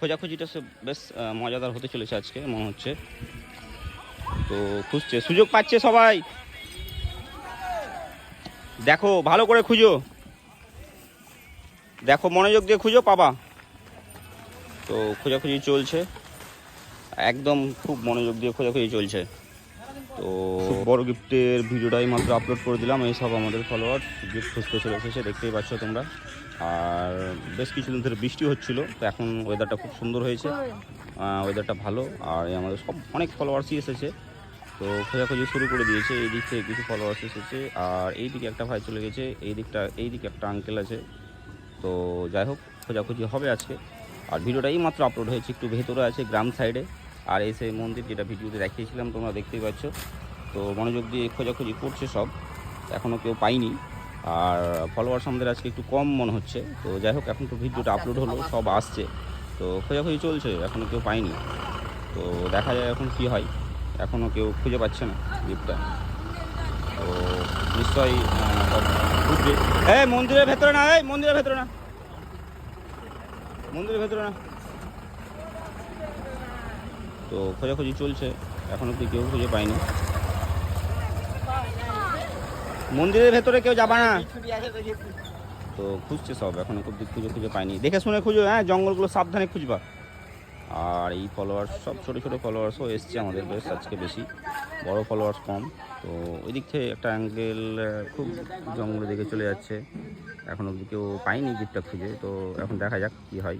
খোঁজাখুঁজিটা সে বেশ মজাদার হতে চলেছে আজকে, মনে হচ্ছে। তো খুঁজছে, সুযোগ পাচ্ছে সবাই। দেখো, ভালো করে খুঁজো। দেখো, মনোযোগ দিয়ে খুঁজো, পাবা। তো খোঁজাখুঁজি চলছে। একদম খুব মনোযোগ দিয়ে খোঁজাখুঁজি চলছে। তো বড় গিফটের ভিডিওটাই মাত্র আপলোড করে দিলাম। এই সব আমাদের ফলোয়ার গিফট খুঁজতে চলে এসেছে, দেখতেই পাচ্ছ তোমরা। আর বেশ কিছুদিন ধরে বৃষ্টি হচ্ছিল, তো এখন ওয়েদারটা খুব সুন্দর হয়েছে। ওয়েদারটা ভালো, আর আমাদের সব, অনেক ফলোয়ার্সই এসেছে। তো খোঁজাখুঁজি শুরু করে দিয়েছে, এই দিক থেকে কিছু ফলোয়ার্স এসেছে, আর এই দিকে একটা ভাই চলে গেছে, এই দিকটা, এই দিকে একটা আঙ্কেল আছে। তো যাই হোক, খোঁজাখুঁজি হবে আজকে। আর ভিডিওটাই মাত্র আপলোড হয়েছে, একটু ভেতরে আছে, গ্রাম সাইডে আর এই সেই মন্দির যেটা ভিডিওতে দেখিয়েছিলাম, তোমরা দেখতেই পাচ্ছ। তো মনোযোগ দিয়ে খোঁজাখুঁজি করছে সব। এখনও কেউ পাইনি। আর ফলোয়ার্স আমাদের আজকে একটু কম মনে হচ্ছে। তো যাই হোক, এখন তো ভিডিওটা আপলোড হলো, সব আসছে। তো খোঁজাখুঁজি চলছে এখনও কেউ পাইনি। তো দেখা যায় এখন কি হয়। এখনও কেউ খুঁজে পাচ্ছে না গিফটটা। তো নিশ্চয়ই এই মন্দিরের ভেতরে না, এই মন্দিরের ভেতরে না। মন্দিরের ভেতরে না। তো খোঁজাখুঁজি চলছে। এখন অব্দি কেউ খুঁজে পায়নি। মন্দিরের ভেতরে কেউ যাবা না? তো খুঁজছে সব, এখন অব্দি খুঁজে খুঁজে পায়নি। দেখে শুনে খুঁজো হ্যাঁ জঙ্গলগুলো সাবধানে খুঁজবা। আর এই ফলোয়ার্স সব ছোটো ছোটো ফলোয়ার্সও এসছে আমাদের বেশ, আজকে বেশি। বড় ফলোয়ার্স কম। তো ওই দিক থেকে একটা অ্যাঙ্গেল খুব জঙ্গলের দিকে চলে যাচ্ছে। এখন অব্দি কেউ পায়নি গিফটটা খুঁজে। তো এখন দেখা যাক কী হয়।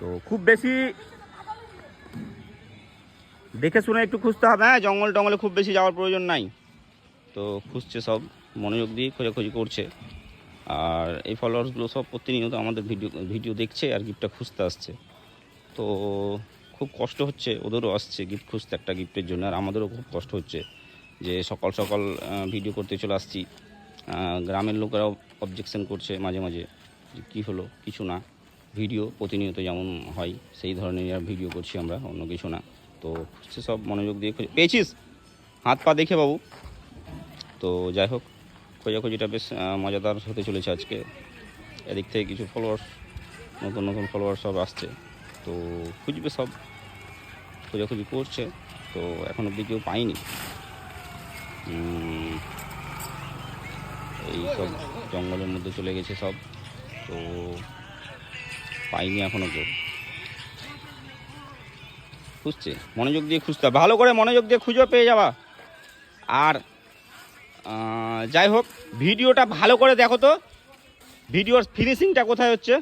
তো খুব বেশি দেখে শুনে একটু খুঁজতে হবে। হ্যাঁ জঙ্গল টঙ্গলে খুব বেশি যাওয়ার প্রয়োজন নাই। তো খুঁজছে সব, মনোযোগ দিয়ে খোঁজাখুঁজি করছে। আর এই ফলোয়ার্সগুলো সব প্রতিনিয়ত আমাদের ভিডিও ভিডিও দেখছে আর গিফটটা খুঁজতে আসছে। তো খুব কষ্ট হচ্ছে, ওদেরও আসছে গিফট খুঁজতে একটা গিফটের জন্য। আর আমাদেরও খুব কষ্ট হচ্ছে যে সকাল সকাল ভিডিও করতে চলে আসছি। গ্রামের লোকেরাও অবজেকশন করছে মাঝে মাঝে যে কী হলো, কিছু না। ভিডিও প্রতিনিয়ত যেমন হয়, সেই ধরনের ভিডিও করছি আমরা, অন্য কিছু না। তো খুঁজছে সব মনোযোগ দিয়ে খুঁজে পেয়েছিস? হাত পা দেখে বাবু। তো যাই হোক খোঁজাখুঁজিটা বেশ মজাদার হতে চলেছে আজকে। এদিক থেকে কিছু ফলোয়ার্স নতুন নতুন ফলোয়ার সব আসছে। তো খুঁজবে সব। খোঁজাখুঁজি করছে তো এখন অব্দি কেউ উম, এই সব জঙ্গলের মধ্যে চলে গেছে সব। তো পাইনি এখনও কেউ। খুঁজছে। মনোযোগ দিয়ে খুঁজতে হবে। ভালো করে মনোযোগ দিয়ে খুঁজো পেয়ে যাবা। আর যাই হোক, ভিডিওটা ভালো করে দেখো তো। ভিডিওর ফিনিশিংটা কোথায় হচ্ছে?